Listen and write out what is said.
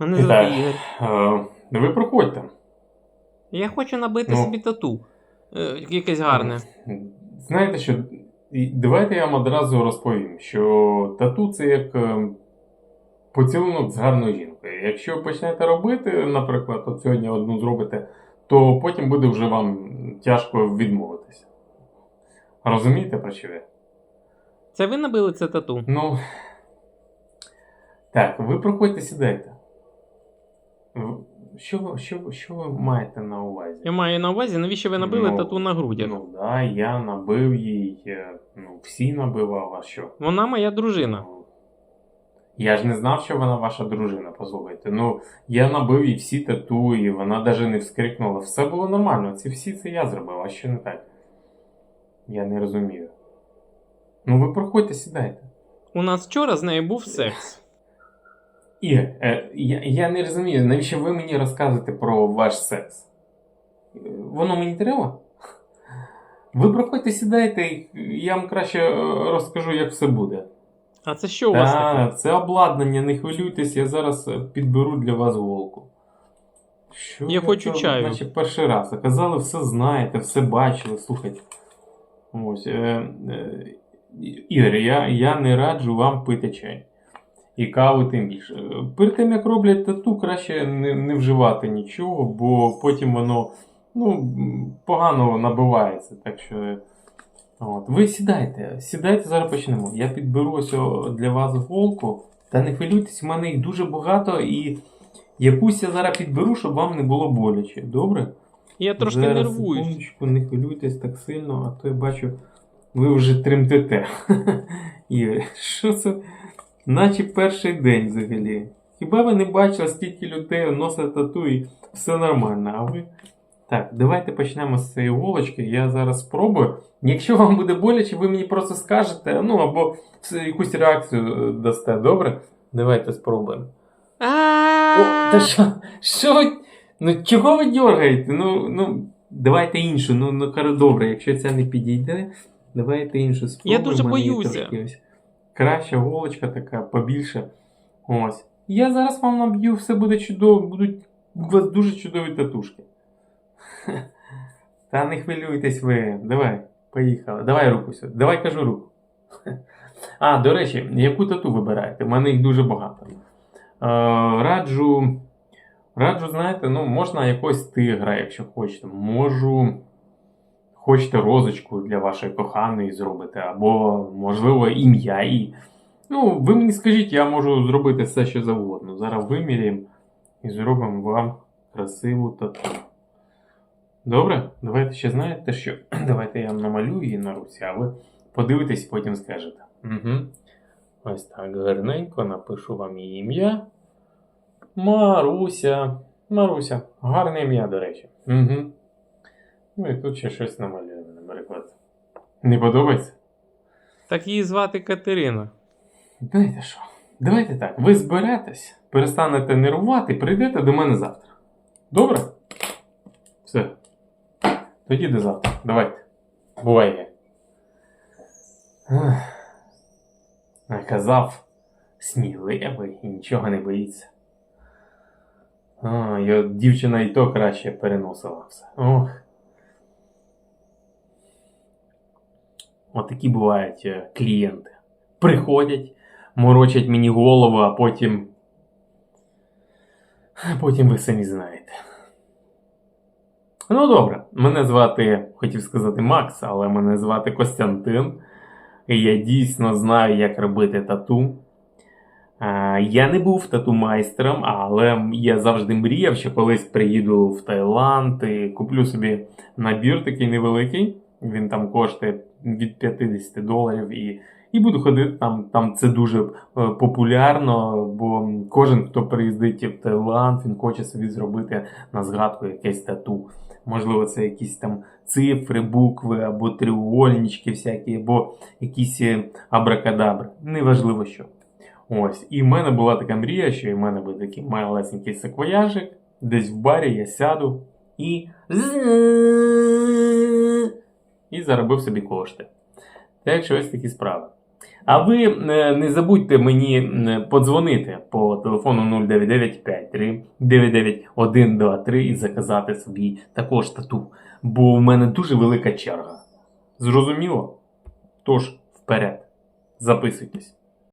Мене звати Ігор. Е, ви проходьте. Я хочу набити Ну. собі тату. Е, якесь гарне. Знаєте що, давайте я вам одразу розповім, що тату це як е, поцілунок з гарною жінкою. Якщо ви почнете робити, наприклад, от сьогодні одну зробите, то потім буде вже вам тяжко відмовитися. Розумієте, про що я? Це ви набили це тату? Ну. Так, ви проходьте, сідайте. Що, ви- що, що ви маєте на увазі? Я маю на увазі, навіщо ви набили Ну, тату на грудях? Ну да, я набив їй, е, ну, всі набивав, а що? Вона моя дружина. Ну, Я ж не знав, що вона ваша дружина, послухайте. Ну, я набив їй всі тату, і вона навіть не вскрикнула. Все було нормально. Ці всі це я зробив, а що не так? Я не розумію. Ну, ви проходьте, сідайте. У нас вчора з нею був секс. Ігор, е, я, я не розумію, навіщо ви мені розказуєте про ваш секс? Воно мені треба? Ви проходьте, сідайте, і я вам краще е, розкажу, як все буде. А це що у вас таке? Це обладнання, не хвилюйтесь, я зараз е, підберу для вас голку. Що Я хочу це, чаю. Наче перший раз. Казали, все знаєте, все бачили, слухайте. Ось, е, е, Ігор, я, я не раджу вам пити чай. І каву тим більше. Перед тим, як роблять тату, краще не, не вживати нічого, бо потім воно ну, погано набивається. Так що. От. Ви сідайте, сідайте, зараз почнемо. Я підберу ось для вас голку. Та не хвилюйтесь, у мене їх дуже багато і якусь я зараз підберу, щоб вам не було боляче. Добре? Я трошки зараз, нервуюсь. Секундочку, не хвилюйтесь так сильно, а то я бачу, ви вже тремтете. Ігор, що це? Наче перший день взагалі. Хіба ви не бачили, скільки людей носить тату і все нормально, а ви. Так, давайте почнемо з цієї голочки. Я зараз спробую. Якщо вам буде боляче, ви мені просто скажете, ну або якусь реакцію е, дасте, добре? Давайте спробуємо. О, та що? Що? Ну чого ви дергаєте? Ну, ну, давайте іншу. Ну, ну добре, якщо ця не підійде, давайте іншу спробуємо. Я дуже боюся. Краща голочка така, побільше. Ось. Я зараз вам наб'ю, все буде чудово, будуть у вас дуже чудові татушки. Та не хвилюйтесь ви. Давай, поїхали. Давай руку сюди. Давай кажу руку. А, до речі, яку тату вибираєте? У мене їх дуже багато. Е, раджу. Раджу, знаєте, ну, можна якогось тигра, якщо хочете. Можу. Хочете розочку для вашої коханої зробити, або, можливо, ім'я. І... Ну, ви мені скажіть, я можу зробити все, що завгодно. Зараз виміряємо і зробимо вам красиву тату. Добре? Давайте ще знаєте що? Давайте я вам намалюю її на руці, а ви подивитесь, потім скажете. Угу. Ось так гарненько напишу вам її ім'я. Маруся. Маруся. Гарне ім'я, до речі. Угу. Ну і тут ще щось намалюємо, наприклад. Не подобається? так її звати Катерина. Знаєте що? Давайте так. Ви зберетесь, перестанете нервувати, прийдете до мене завтра. Добре? Все. Тоді до завтра. Давайте. Буває. Ех. А Казав, сміливий і нічого не боїться. А, дівчина і то краще переносила все. Ох. Отакі бувають е, клієнти. Приходять, морочать мені голову, а потім. Потім ви самі знаєте. Ну добре, мене звати, хотів сказати Макс, але мене звати Костянтин. І я дійсно знаю, як робити тату. Я не був тату-майстером, але я завжди мріяв, що колись приїду в Таїланд і куплю собі набір такий невеликий. Він там коштує від 50 доларів і і буду ходити там. Там це дуже е, популярно, бо кожен, хто приїздить в Таїланд, він хоче собі зробити на згадку якесь тату. Можливо, це якісь там цифри, букви, або треугольнички всякі, або якісь е, абракадабри. Неважливо що. Ось. І в мене була така мрія, що і в мене буде такий малесенький саквояжик. Десь в барі я сяду і. І заробив собі кошти. Так що ось такі справи. А ви е, не забудьте мені е, подзвонити по телефону 0995 953 99123 і заказати собі також тату. Бо в мене дуже велика черга. Зрозуміло? Тож, вперед, записуйтесь.